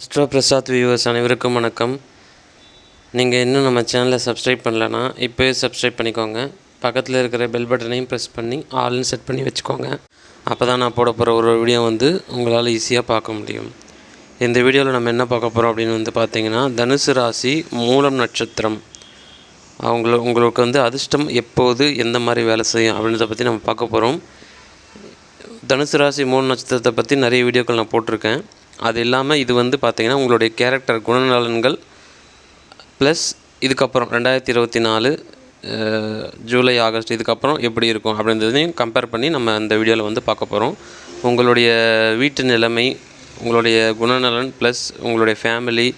Astro Prasad viewers அனைவருக்கும் வணக்கம். நீங்கள் இன்னும் நம்ம சேனலை சப்ஸ்கிரைப் பண்ணலன்னா இப்போயே சப்ஸ்கிரைப் பண்ணிக்கோங்க. பக்கத்தில் இருக்கிற பெல் பட்டனையும் ப்ரெஸ் பண்ணி ஆல்னு செட் பண்ணி வச்சுக்கோங்க. அப்போ தான் நான் போட போகிற ஒரு வீடியோ வந்து உங்களால் ஈஸியாக பார்க்க முடியும். இந்த வீடியோவில் நம்ம என்ன பார்க்க போகிறோம் அப்படின்னு வந்து பார்த்தீங்கன்னா தனுசு ராசி மூலம் நட்சத்திரம். அவங்கள உங்களுக்கு வந்து அதிர்ஷ்டம் எப்போது எந்த மாதிரி வேலை செய்யும் அப்படின்றத பற்றி நம்ம பார்க்க போகிறோம் தனுசு ராசி மூணு நட்சத்திரத்தை பற்றி நிறைய வீடியோக்கள் நான் போட்டிருக்கேன். அது இல்லாமல் இது வந்து பார்த்திங்கன்னா உங்களுடைய கேரக்டர் குணநலன்கள் ப்ளஸ் இதுக்கப்புறம் ரெண்டாயிரத்தி இருபத்தி நாலு ஜூலை ஆகஸ்ட் இதுக்கப்புறம் எப்படி இருக்கும் அப்படின்றதையும் கம்பேர் பண்ணி நம்ம அந்த வீடியோவில் வந்து பார்க்க போகிறோம் உங்களுடைய வீட்டு நிலைமை உங்களுடைய குணநலன் ப்ளஸ் உங்களுடைய ஃபேமிலி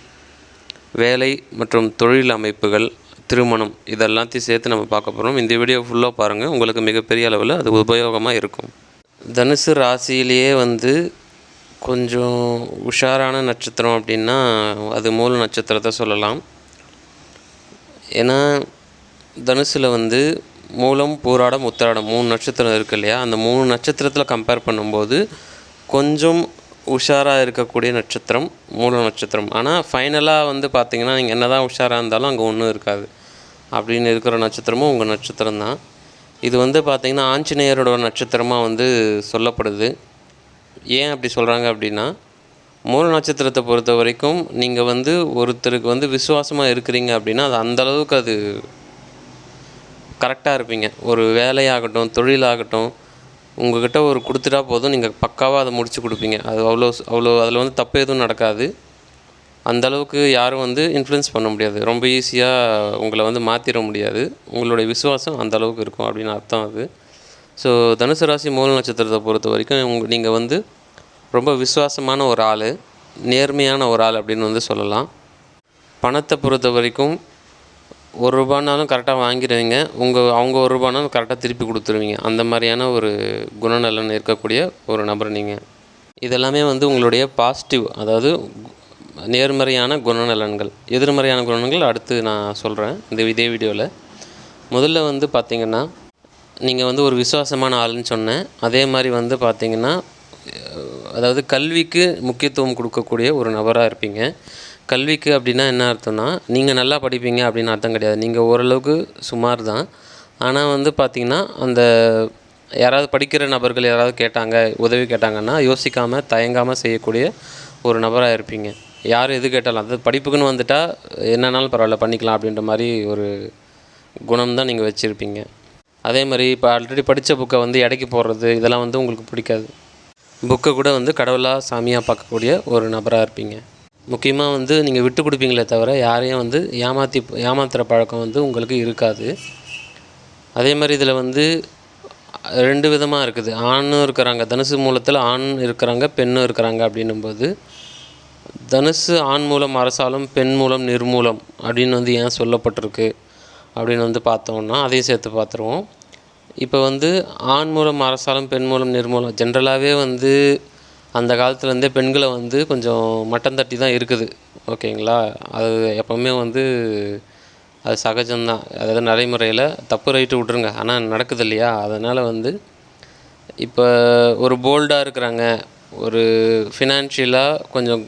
வேலை மற்றும் தொழில் அமைப்புகள் திருமணம் இதெல்லாத்தையும் சேர்த்து நம்ம பார்க்க போகிறோம் இந்த வீடியோ ஃபுல்லாக பாருங்கள் உங்களுக்கு மிகப்பெரிய அளவில் அது உபயோகமாக இருக்கும். தனுசு ராசியிலேயே வந்து கொஞ்சம் உஷாரான நட்சத்திரம் அப்படின்னா அது மூல நட்சத்திரத்தை சொல்லலாம். ஏன்னா தனுசில் வந்து மூலம் பூராடம் உத்திராடம் மூணு நட்சத்திரம் இருக்கு இல்லையா? அந்த மூணு நட்சத்திரத்தில் கம்பேர் பண்ணும்போது கொஞ்சம் உஷாராக இருக்கக்கூடிய நட்சத்திரம் மூல நட்சத்திரம். ஆனால் ஃபைனலாக வந்து பார்த்திங்கன்னா நீங்கள் என்ன தான் உஷாராக இருந்தாலும் அங்கே ஒன்றும் இருக்காது. அப்படின்னு இருக்கிற நட்சத்திரமும் உங்கள் நட்சத்திரம் தான் இது வந்து பார்த்திங்கன்னா ஆஞ்சநேயரோட நட்சத்திரமாக வந்து சொல்லப்படுது. ஏன் அப்படி சொல்கிறாங்க அப்படின்னா மூல நட்சத்திரத்தை பொறுத்த வரைக்கும் நீங்கள் வந்து ஒருத்தருக்கு வந்து விசுவாசமாக இருக்கிறீங்க அப்படின்னா அது அந்தளவுக்கு அது கரெக்டாக இருப்பீங்க. ஒரு வேலையாகட்டும் தொழிலாகட்டும் உங்கள்கிட்ட ஒரு கொடுத்துட்டா போதும் நீங்கள் பக்காவாக அதை முடித்து கொடுப்பீங்க. அது அவ்வளோ அவ்வளோ அதில் வந்து தப்பு எதுவும் நடக்காது. அந்த அளவுக்கு யாரும் வந்து இன்ஃப்ளூயன்ஸ் பண்ண முடியாது. ரொம்ப ஈஸியாக உங்களை வந்து மாற்றிட முடியாது. உங்களுடைய விசுவாசம் அந்த அளவுக்கு இருக்கும் அப்படின்னு அர்த்தம் அது. ஸோ தனுசு ராசி மூல நட்சத்திரத்தை பொறுத்த வரைக்கும் உங்க நீங்கள் வந்து ரொம்ப விசுவாசமான ஒரு ஆள் நேர்மையான ஒரு ஆள் அப்படின்னு வந்து சொல்லலாம். பணத்தை பொறுத்த வரைக்கும் ஒரு ரூபானாலும் கரெக்டாக வாங்கிடுவீங்க. உங்கள் அவங்க ஒரு ரூபானாலும் கரெக்டாக திருப்பி கொடுத்துருவீங்க. அந்த மாதிரியான ஒரு குணநலன் இருக்கக்கூடிய ஒரு நபர் நீங்கள் இதெல்லாமே வந்து உங்களுடைய பாசிட்டிவ் அதாவது நேர்மறையான குணநலன்கள். எதிர்மறையான குணநலன்கள் அடுத்து நான் சொல்கிறேன் இந்த இதே வீடியோவில் முதல்ல வந்து பார்த்திங்கன்னா நீங்கள் வந்து ஒரு விசுவாசமான ஆளுன்னு சொன்னேன். அதே மாதிரி வந்து பார்த்திங்கன்னா அதாவது கல்விக்கு முக்கியத்துவம் கொடுக்கக்கூடிய ஒரு நபராக இருப்பீங்க. கல்விக்கு அப்படின்னா என்ன அர்த்தம்னா நீங்கள் நல்லா படிப்பீங்க அப்படின்னு அர்த்தம் கிடையாது. நீங்கள் ஓரளவுக்கு சுமார் தான் ஆனால் வந்து பார்த்திங்கன்னா அந்த யாராவது படிக்கிற நபர்கள் யாராவது கேட்டாங்க உதவி கேட்டாங்கன்னா யோசிக்காமல் தயங்காமல் செய்யக்கூடிய ஒரு நபராக இருப்பீங்க. யார் எது கேட்டாலும் அதாவது படிப்புக்குன்னு வந்துட்டால் என்னன்னாலும் பரவாயில்ல பண்ணிக்கலாம் அப்படின்ற மாதிரி ஒரு குணம் தான் நீங்கள் வச்சுருப்பீங்க. அதே மாதிரி இப்போ ஆல்ரெடி படித்த புக்கை வந்து இடைக்கு போடுறது இதெல்லாம் வந்து உங்களுக்கு பிடிக்காது. புக்கை கூட வந்து கடவுளாக சாமியாக பார்க்கக்கூடிய ஒரு நபராக இருப்பீங்க. முக்கியமாக வந்து நீங்கள் விட்டு கொடுப்பீங்களே தவிர யாரையும் வந்து ஏமாற்றி ஏமாத்துகிற பழக்கம் வந்து உங்களுக்கு இருக்காது. அதே மாதிரி இதில் வந்து ரெண்டு விதமாக இருக்குது. ஆணும் இருக்கிறாங்க தனுசு மூலத்தில் ஆண் இருக்கிறாங்க பெண்ணும் இருக்கிறாங்க அப்படின்னும்போது தனுசு ஆண் மூலம் அரசாலும் பெண் மூலம் நிர்மூலம் அப்படின்னு வந்து ஏன் சொல்லப்பட்டிருக்கு அப்படின்னு வந்து பார்த்தோம்னா அதையும் சேர்த்து பார்த்துருவோம். இப்போ வந்து ஆண் மூலம் அரசாலும் பெண் மூலம் நிர்மூலம் ஜென்ரலாகவே வந்து அந்த காலத்துலேருந்தே பெண்களை வந்து கொஞ்சம் மட்டம் தட்டி தான் இருக்குது. ஓகேங்களா? அது எப்போவுமே வந்து அது சகஜம்தான் அதாவது நடைமுறையில் தப்பு ரைட்டு விட்ருங்க. ஆனால் நடக்குது இல்லையா? அதனால் வந்து இப்போ ஒரு போல்டாக இருக்கிறாங்க. ஒரு ஃபினான்ஷியலாக கொஞ்சம்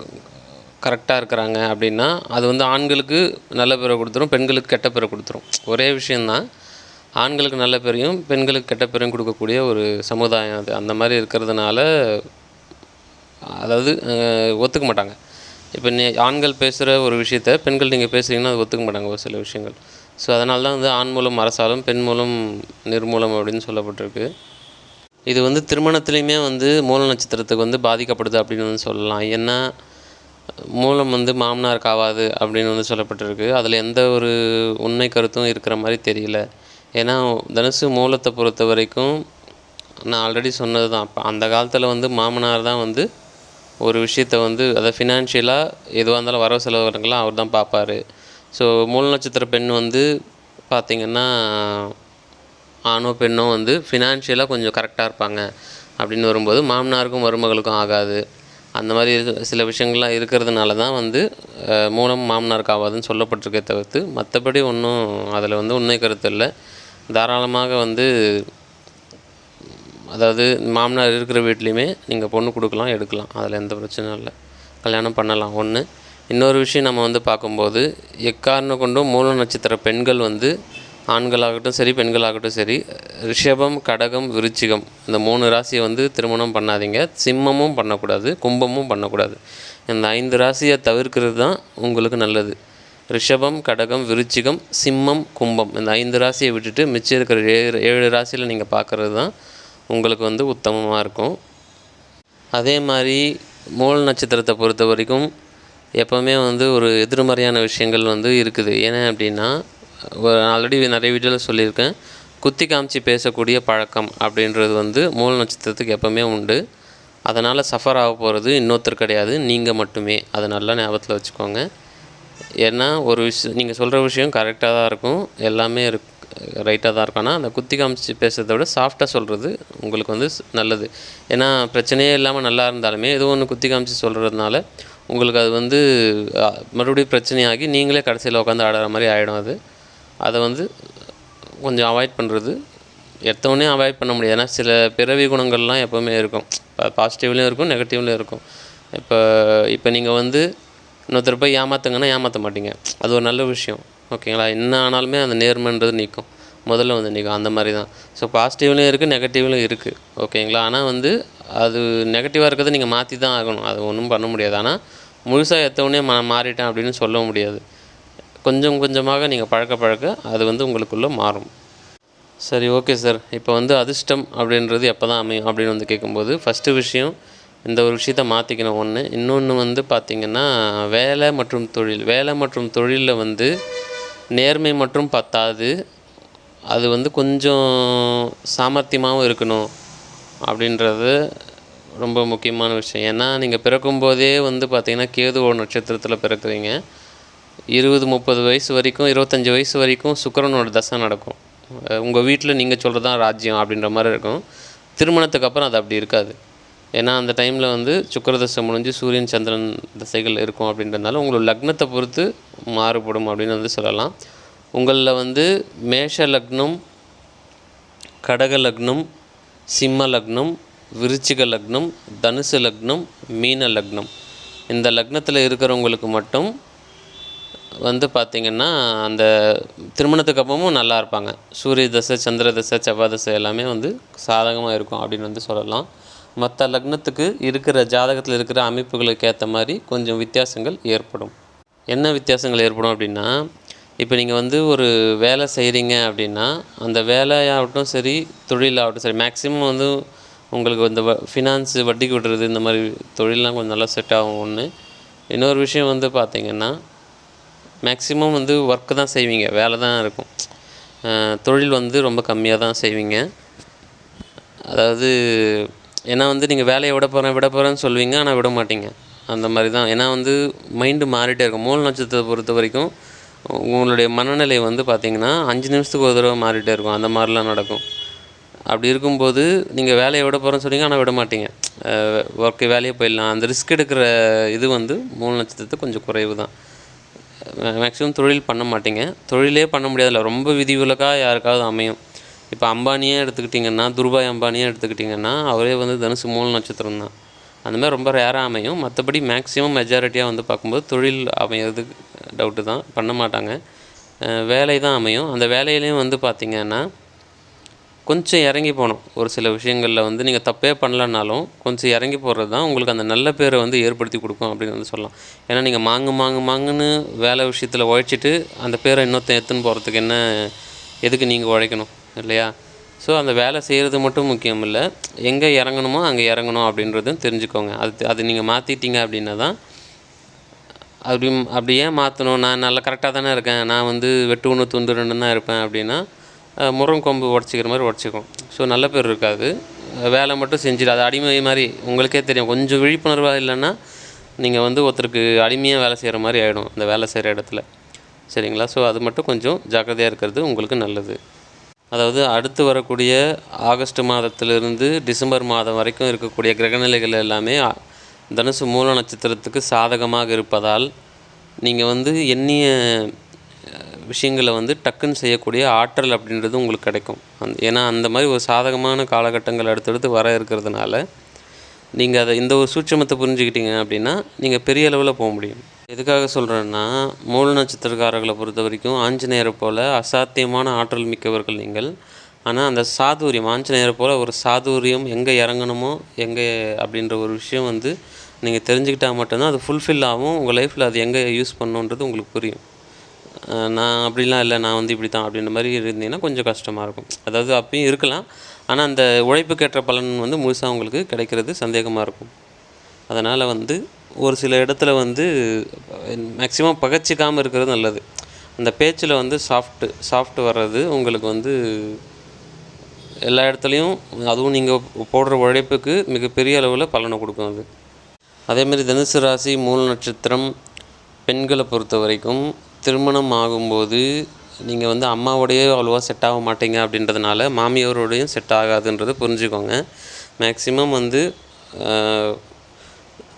கரெக்டாக இருக்கிறாங்க அப்படின்னா அது வந்து ஆண்களுக்கு நல்ல பேரை கொடுத்துரும் பெண்களுக்கு கெட்ட பேரை கொடுத்துரும். ஒரே விஷயந்தான் ஆண்களுக்கு நல்ல பேரையும் பெண்களுக்கு கெட்ட பேரையும் கொடுக்கக்கூடிய ஒரு சமுதாயம் அது. அந்த மாதிரி இருக்கிறதுனால அதாவது ஒத்துக்க மாட்டாங்க. இப்போ நீ ஆண்கள் பேசுகிற ஒரு விஷயத்த பெண்கள் நீங்கள் பேசுகிறீங்கன்னா அது ஒத்துக்க மாட்டாங்க ஒரு சில விஷயங்கள். ஸோ அதனால தான் வந்து ஆண் மூலம் அரசாலும் பெண் மூலம் நிர்மூலம் அப்படின்னு சொல்லப்பட்டிருக்கு. இது வந்து திருமணத்துலேயுமே வந்து மூல நட்சத்திரத்துக்கு வந்து பாதிக்கப்படுது அப்படின்னு வந்து சொல்லலாம். ஏன்னா மூலம் வந்து மாமனாருக்கு ஆகாது அப்படின்னு வந்து சொல்லப்பட்டிருக்கு. அதில் எந்த ஒரு உண்மை கருத்தும் இருக்கிற மாதிரி தெரியல. ஏன்னா தனுசு மூலத்தை பொறுத்த வரைக்கும் நான் ஆல்ரெடி சொன்னது தான் அப்போ அந்த காலத்தில் வந்து மாமனார் தான் வந்து ஒரு விஷயத்த வந்து அதை ஃபினான்ஷியலாக எதுவாக இருந்தாலும் வரவு செலவுகளெலாம் அவர் தான் பார்ப்பார். ஸோ மூல நட்சத்திர பெண் வந்து பார்த்திங்கன்னா ஆணோ பெண்ணோ வந்து ஃபினான்ஷியலாக கொஞ்சம் கரெக்டாக இருப்பாங்க. அப்படின்னு வரும்போது மாமனாருக்கும் மருமகளுக்கும் ஆகாது. அந்த மாதிரி இருக்க சில விஷயங்கள்லாம் இருக்கிறதுனால தான் வந்து மூலம் மாமனாருக்கு ஆகாதுன்னு சொல்லப்பட்டிருக்கே தவிர்த்து மற்றபடி ஒன்றும் அதில் வந்து உண்மை கருத்து இல்லை. தாராளமாக வந்து அதாவது மாமனார் இருக்கிற வீட்லேயுமே நீங்கள் பொண்ணு கொடுக்கலாம் எடுக்கலாம். அதில் எந்த பிரச்சனையும் இல்லை. கல்யாணம் பண்ணலாம். ஒன்று இன்னொரு விஷயம் நம்ம வந்து பார்க்கும்போது எக்காரணம் கொண்டும் மூல நட்சத்திர பெண்கள் வந்து ஆண்களாகட்டும் சரி பெண்களாகட்டும் சரி ரிஷபம் கடகம் விருச்சிகம் இந்த மூணு ராசியை வந்து திருமணம் பண்ணாதீங்க. சிம்மமும் பண்ணக்கூடாது கும்பமும் பண்ணக்கூடாது. இந்த ஐந்து ராசியை தவிர்க்கிறது தான் உங்களுக்கு நல்லது. ரிஷபம் கடகம் விருச்சிகம் சிம்மம் கும்பம். இந்த ஐந்து ராசியை விட்டுட்டு மிச்சம் இருக்கிற ஏழு ஏழு ராசியில் நீங்கள் பார்க்குறது தான் உங்களுக்கு வந்து உத்தமமாக இருக்கும். அதே மாதிரி மூல நட்சத்திரத்தை பொறுத்த வரைக்கும் எப்போவுமே வந்து ஒரு எதிர்மறையான விஷயங்கள் வந்து இருக்குது. ஏன்னா அப்படின்னா ஆல்ரெடி நிறைய வீடியோவில் சொல்லியிருக்கேன். குத்தி காமிச்சு பேசக்கூடிய பழக்கம் அப்படின்றது வந்து மூல நட்சத்திரத்துக்கு எப்போவுமே உண்டு. அதனால் சஃபர் ஆக போகிறது இன்னொருத்தர் கிடையாது. நீங்கள் மட்டுமே. அதை நல்லா ஞாபகத்தில் வச்சுக்கோங்க. ஏன்னா ஒரு விஷயம் நீங்கள் சொல்கிற விஷயம் கரெக்டாக தான் இருக்கும். எல்லாமே இருக் ரைட்டாக தான் இருக்கும். ஆனால் அந்த குத்தி காமிச்சு பேசுகிறத விட சாஃப்டாக சொல்கிறது உங்களுக்கு வந்து ஸ்- நல்லது. ஏன்னா பிரச்சனையே இல்லாமல் நல்லா இருந்தாலுமே ஏதோ ஒன்று குத்தி காமிச்சு சொல்கிறதுனால உங்களுக்கு அது வந்து மறுபடியும் பிரச்சனையாகி நீங்களே கடைசியில் உட்காந்து ஆடுற மாதிரி ஆகிடும் அது. அதை வந்து கொஞ்சம் அவாய்ட் பண்ணுறது எடுத்தவொடனே அவாய்ட் பண்ண முடியாது. ஏன்னா சில பிறவி குணங்கள்லாம் எப்போவுமே இருக்கும். பாசிட்டிவ்லேயும் இருக்கும் நெகட்டிவ்லேயும் இருக்கும். இப்போ இப்போ நீங்கள் வந்து இன்னொருத்தர் போய் ஏமாத்துங்கன்னா ஏமாற்ற மாட்டீங்க. அது ஒரு நல்ல விஷயம். ஓகேங்களா? என்ன ஆனாலுமே அந்த நேர்மைன்றது நிற்கும் முதல்ல வந்து நிற்கும் அந்த மாதிரி தான் ஸோ பாசிட்டிவ்லேயும் இருக்குது நெகட்டிவ்லையும் இருக்குது ஓகேங்களா? ஆனால் வந்து அது நெகட்டிவாக இருக்கிறத நீங்கள் மாற்றி தான் ஆகணும். அது ஒன்றும் பண்ண முடியாது. ஆனால் முழுசாக எத்தவொடனே மா மாறிட்டேன் அப்படின்னு சொல்ல முடியாது. கொஞ்சம் கொஞ்சமாக நீங்கள் பழக்க பழக்க அது வந்து உங்களுக்குள்ளே மாறும். சரி ஓகே சார். இப்போ வந்து அதிர்ஷ்டம் அப்படின்றது எப்போ தான் அமையும் அப்படின்னு வந்து கேட்கும்போது ஃபஸ்ட்டு விஷயம் இந்த ஒரு விஷயத்த மாற்றிக்கணும் ஒன்று இன்னொன்று வந்து பார்த்திங்கன்னா வேலை மற்றும் தொழில். வேலை மற்றும் தொழிலில் வந்து நேர்மை மற்றும் பத்தாது. அது வந்து கொஞ்சம் சாமர்த்தியமாகவும் இருக்கணும் அப்படின்றது ரொம்ப முக்கியமான விஷயம். ஏன்னா நீங்கள் பிறக்கும்போதே வந்து பார்த்திங்கன்னா கேதுவோட நட்சத்திரத்தில் பிறக்குறீங்க. இருபது முப்பது வயசு வரைக்கும் இருபத்தஞ்சி வயசு வரைக்கும் சுக்கிரனோட தசை நடக்கும். உங்கள் வீட்டில் நீங்கள் சொல்கிறது தான் ராஜ்யம் அப்படின்ற மாதிரி இருக்கும். திருமணத்துக்கு அப்புறம் அது அப்படி இருக்காது. ஏன்னா அந்த டைமில் வந்து சுக்கரதசை முடிஞ்சு சூரியன் சந்திரன் தசைகள் இருக்கும் அப்படின்றதுனால உங்களோட லக்னத்தை பொறுத்து மாறுபடும் அப்படின்னு வந்து சொல்லலாம். உங்களில் வந்து மேஷ லக்னம் கடக லக்னம் சிம்ம லக்னம் விருச்சிக லக்னம் தனுசு லக்னம் மீன லக்னம். இந்த லக்னத்தில் இருக்கிறவங்களுக்கு மட்டும் வந்து பார்த்திங்கன்னா அந்த திருமணத்துக்கு அப்புறமும் நல்லா இருப்பாங்க. சூரிய தசை சந்திர தசை செவ்வாய் தசை எல்லாமே வந்து சாதகமாக இருக்கும் அப்படின்னு வந்து சொல்லலாம். மற்ற லக்னத்துக்கு இருக்கிற ஜாதகத்தில் இருக்கிற அமைப்புகளுக்கு ஏற்ற மாதிரி கொஞ்சம் வித்தியாசங்கள் ஏற்படும். என்ன வித்தியாசங்கள் ஏற்படும் அப்படின்னா இப்போ நீங்கள் வந்து ஒரு வேலை செய்கிறீங்க அப்படின்னா அந்த வேலையாகட்டும் சரி தொழிலாகட்டும் சரி மேக்ஸிமம் வந்து உங்களுக்கு இந்த ஃபினான்ஸு வட்டிக்கு விடுறது இந்த மாதிரி தொழிலெலாம் கொஞ்சம் நல்லா செட் ஆகும். ஒன்று இன்னொரு விஷயம் வந்து பார்த்திங்கன்னா மேக்ஸிமம் வந்து ஒர்க்கு தான் செய்வீங்க வேலை தான் இருக்கும். தொழில் வந்து ரொம்ப கம்மியாக தான் செய்வீங்க. அதாவது ஏன்னா வந்து நீங்கள் வேலையை விட போகிறேன் விட போகிறேன்னு சொல்லுவீங்க ஆனால் விட மாட்டீங்க. அந்த மாதிரி தான் ஏன்னா வந்து மைண்டு மாறிட்டே இருக்கும். மூல நட்சத்திரத்தை பொறுத்த வரைக்கும் உங்களுடைய மனநிலை வந்து பார்த்தீங்கன்னா அஞ்சு நிமிஷத்துக்கு ஒரு தடவை மாறிட்டே இருக்கும். அந்த மாதிரிலாம் நடக்கும். அப்படி இருக்கும்போது நீங்கள் வேலையை விட போகிறேன்னு சொல்லுவீங்க ஆனால் விட மாட்டீங்க. ஒர்க்கு வேலையே போயிடலாம். அந்த ரிஸ்க் எடுக்கிற இது வந்து மூணு நட்சத்திரத்தை கொஞ்சம் குறைவு தான் மேக்ஸிமம் தொழில் பண்ண மாட்டீங்க. தொழிலே பண்ண முடியாதுல்ல. ரொம்ப விதிவிலக்காக யாருக்காவது அமையும். இப்போ அம்பானியே எடுத்துக்கிட்டிங்கன்னா துருபாய் அம்பானியே எடுத்துக்கிட்டிங்கன்னா அவரே வந்து தனுசு மூல நட்சத்திரம் தான். அந்தமாதிரி ரொம்ப ரேராக அமையும். மற்றபடி மேக்ஸிமம் மெஜாரிட்டியாக வந்து பார்க்கும்போது தொழில் அமையிறது டவுட்டு தான். பண்ண மாட்டாங்க. வேலை தான் அமையும். அந்த வேலையிலையும் வந்து பார்த்திங்கன்னா கொஞ்சம் இறங்கி போகணும். ஒரு சில விஷயங்களில் வந்து நீங்கள் தப்பே பண்ணலனாலும் கொஞ்சம் இறங்கி போகிறது தான் உங்களுக்கு அந்த நல்ல பேரை வந்து ஏற்படுத்தி கொடுக்கும் அப்படின்னு வந்து சொல்லலாம். ஏன்னா நீங்கள் மாங்கு மாங்கு மாங்குன்னு வேலை விஷயத்தில் உழைச்சிட்டு அந்த பேரை இன்னொருத்தன் எடுத்துன்னு போகிறதுக்கு என்ன எதுக்கு நீங்கள் உழைக்கணும்? இல்லையா? ஸோ அந்த வேலை செய்கிறது மட்டும் முக்கியம் இல்லை. எங்கே இறங்கணுமோ அங்கே இறங்கணும் அப்படின்றதும் தெரிஞ்சுக்கோங்க. அது அது நீங்கள் மாற்றிட்டீங்க அப்படின்னா தான் அப்படி அப்படி ஏன் மாற்றணும் நான் நல்லா கரெக்டாக தானே இருக்கேன். நான் வந்து வெட்டு ஒன்று துண்டு ரெண்டு தான் இருப்பேன் அப்படின்னா அஹ், கொம்பு உடச்சிக்கிற மாதிரி உடச்சிக்கும். ஸோ நல்ல பேர் இருக்காது. வேலை மட்டும் செஞ்சிடும் அது அடிமை மாதிரி உங்களுக்கே தெரியும். கொஞ்சம் விழிப்புணர்வாக இல்லைன்னா நீங்கள் வந்து ஒருத்தருக்கு அடிமையாக வேலை செய்கிற மாதிரி ஆகிடும் அந்த வேலை செய்கிற இடத்துல. சரிங்களா? ஸோ அது மட்டும் கொஞ்சம் ஜாக்கிரதையாக இருக்கிறது உங்களுக்கு நல்லது. அதாவது அடுத்து வரக்கூடிய ஆகஸ்ட் மாதத்திலிருந்து டிசம்பர் மாதம் வரைக்கும் இருக்கக்கூடிய கிரகநிலைகள் எல்லாமே தனுசு மூல நட்சத்திரத்துக்கு சாதகமாக இருப்பதால் நீங்கள் வந்து எண்ணிய விஷயங்களை வந்து டக்குன்னு செய்யக்கூடிய ஆற்றல் அப்படின்றது உங்களுக்கு கிடைக்கும். அந் ஏன்னா அந்த மாதிரி ஒரு சாதகமான காலகட்டங்கள் அடுத்தடுத்து வர இருக்கிறதுனால நீங்கள் அதை இந்த ஒரு சூட்சமத்தை புரிஞ்சுக்கிட்டீங்க அப்படின்னா நீங்கள் பெரிய அளவில் போக முடியும். எதுக்காக சொல்கிறேன்னா மூல நட்சத்திரக்காரர்களை பொறுத்த வரைக்கும் ஆஞ்சநேயரை போல் அசாத்தியமான ஆற்றல் மிக்கவர்கள் நீங்கள். ஆனால் அந்த சாதுரியம் ஆஞ்சநேயரை போல் ஒரு சாதுரியம் எங்கே இறங்கணுமோ எங்கே அப்படின்ற ஒரு விஷயம் வந்து நீங்கள் தெரிஞ்சுக்கிட்டால் மட்டும்தான் அது ஃபுல்ஃபில் ஆகும். உங்கள் லைஃப்பில் அது எங்கே யூஸ் பண்ணணுன்றது உங்களுக்கு புரியும். நான் அப்படிலாம் இல்லை நான் வந்து இப்படி தான் அப்படின்ற மாதிரி இருந்தீங்கன்னா கொஞ்சம் கஷ்டமாக இருக்கும். அதாவது அப்பயும் இருக்கலாம். ஆனால் அந்த உழைப்புக்கேற்ற பலன் வந்து முழுசாக உங்களுக்கு கிடைக்கிறது சந்தேகமாக இருக்கும். அதனால் வந்து ஒரு சில இடத்துல வந்து மேக்ஸிமம் பகச்சிக்காமல் இருக்கிறது நல்லது. அந்த பேச்சில் வந்து சாஃப்ட்டு சாஃப்ட் வர்றது உங்களுக்கு வந்து எல்லா இடத்துலையும் அதுவும் நீங்கள் போடுற உழைப்புக்கு மிகப்பெரிய அளவில் பலனை கொடுக்கும் அது. அதேமாதிரி தனுசு ராசி மூல நட்சத்திரம் பெண்களை பொறுத்த வரைக்கும் திருமணம் ஆகும்போது நீங்கள் வந்து அம்மாவோடையே அவ்வளோவா செட் ஆக மாட்டீங்க அப்படின்றதுனால மாமியாரோடையும் செட் ஆகாதுன்றதை புரிஞ்சுக்கோங்க. மேக்ஸிமம் வந்து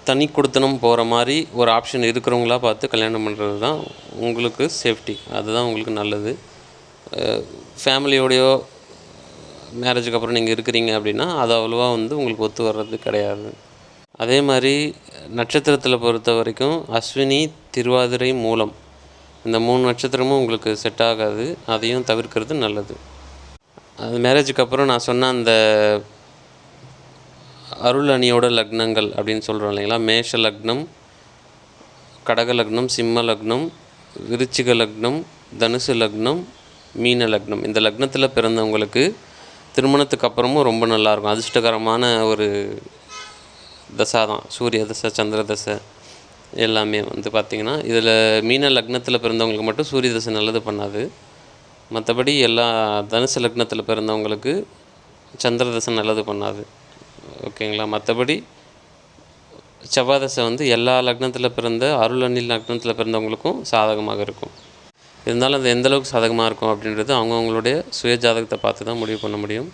தனி கொடுத்தனம் போகிற மாதிரி ஒரு ஆப்ஷன் இருக்கிறவங்களா பார்த்து கல்யாணம் பண்ணுறது தான் உங்களுக்கு சேஃப்டி அதுதான் உங்களுக்கு நல்லது. ஃபேமிலியோடையோ மேரேஜுக்கு அப்புறம் நீங்கள் இருக்கிறீங்க அப்படின்னா அது அவ்வளோவா வந்து உங்களுக்கு ஒத்து வர்றது கிடையாது. அதே மாதிரி நட்சத்திரத்தில் பொறுத்த வரைக்கும் அஸ்வினி திருவாதிரை மூலம். இந்த மூணு நட்சத்திரமும் உங்களுக்கு செட் ஆகாது. அதையும் தவிர்க்கிறது நல்லது. அது மேரேஜுக்கு அப்புறம் நான் சொன்ன அந்த அருள் அணியோட லக்னங்கள் அப்படின்னு சொல்கிறோம் இல்லைங்களா? மேஷ லக்னம் கடக லக்னம் சிம்ம லக்னம் விருச்சிக லக்னம் தனுசு லக்னம் மீன லக்னம். இந்த லக்னத்தில் பிறந்தவங்களுக்கு திருமணத்துக்கு அப்புறமும் ரொம்ப நல்லாயிருக்கும். அதிர்ஷ்டகரமான ஒரு தசா தான். சூரிய தசை சந்திர தசை எல்லாமே வந்து பார்த்திங்கன்னா இதில் மீன லக்னத்தில் பிறந்தவங்களுக்கு மட்டும் சூரிய தசை நல்லது பண்ணாது. மற்றபடி எல்லா தனுசு லக்னத்தில் பிறந்தவங்களுக்கு சந்திர தசை நல்லது பண்ணாது. ஓகேங்களா? மற்றபடி செவ்வாய் தசை வந்து எல்லா லக்னத்தில் பிறந்த அருள் அணில் லக்னத்தில் பிறந்தவங்களுக்கும் சாதகமாக இருக்கும். இருந்தாலும் அது எந்த அளவுக்கு சாதகமாக இருக்கும் அப்படின்றது அவங்கவுங்களுடைய சுய ஜாதகத்தை பார்த்து தான் முடிவு பண்ண முடியும்.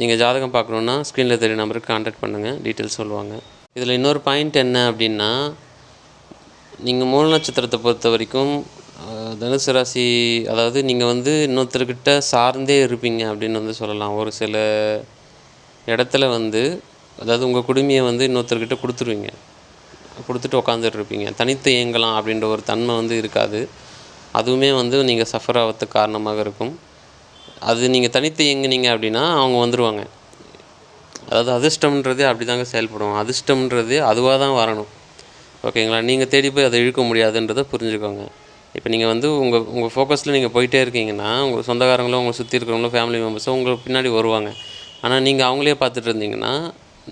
நீங்கள் ஜாதகம் பார்க்கணுன்னா ஸ்க்ரீனில் தெரிய நம்பருக்கு காண்டாக்ட் பண்ணுங்கள் டீட்டெயில்ஸ் சொல்லுவாங்க. இதில் இன்னொரு பாயிண்ட் என்ன அப்படின்னா நீங்கள் மூல நட்சத்திரத்தை பொறுத்த வரைக்கும் தனுசு ராசி அதாவது நீங்கள் வந்து இன்னொருத்தர்கிட்ட சார்ந்தே இருப்பீங்க அப்படின்னு வந்து சொல்லலாம். ஒரு சில இடத்துல வந்து அதாவது உங்கள் குடுமையை வந்து இன்னொருத்தர்கிட்ட கொடுத்துருவீங்க. கொடுத்துட்டு உட்காந்துட்டு இருப்பீங்க தனித்து இயங்கலாம் அப்படின்ற ஒரு தன்மை வந்து இருக்காது. அதுவுமே வந்து நீங்கள் சஃபர் ஆகிறதுக்கு காரணமாக இருக்கும். அது நீங்கள் தனித்து இயங்குனீங்க அப்படின்னா அவங்க வந்துடுவாங்க அதாவது அதிர்ஷ்டம்ன்றதே அப்படி தாங்க செயல்படும். அதிர்ஷ்டம்ன்றது அதுவாக தான் வரணும். ஓகேங்களா? நீங்கள் தேடி போய் அதை இழுக்க முடியாதுன்றதை புரிஞ்சுக்கோங்க. இப்போ நீங்கள் வந்து உங்கள் உங்கள் ஃபோக்கஸில் நீங்கள் போயிட்டே இருக்கீங்கன்னா உங்கள் சொந்தக்காரங்களும் உங்களை சுற்றி இருக்கிறவங்களும் ஃபேமிலி மெம்பர்ஸும் உங்களுக்கு பின்னாடி வருவாங்க. ஆனால் நீங்கள் அவங்களே பார்த்துட்டு இருந்தீங்கன்னா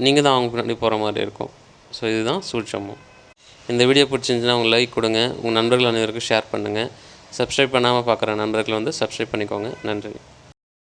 நீங்கள் தான் அவங்க பின்னாடி போகிற மாதிரி இருக்கும். ஸோ இதுதான் சூட்சமம். இந்த வீடியோ பிடிச்சிருந்துச்சுன்னா உங்கள் லைக் கொடுங்க. உங்கள் நண்பர்கள் அனைவருக்கும் ஷேர் பண்ணுங்கள் சப்ஸ்கிரைப் பண்ணாமல் பார்க்குற நண்பர்கள் வந்து சப்ஸ்கிரைப் பண்ணிக்கோங்க. நன்றி.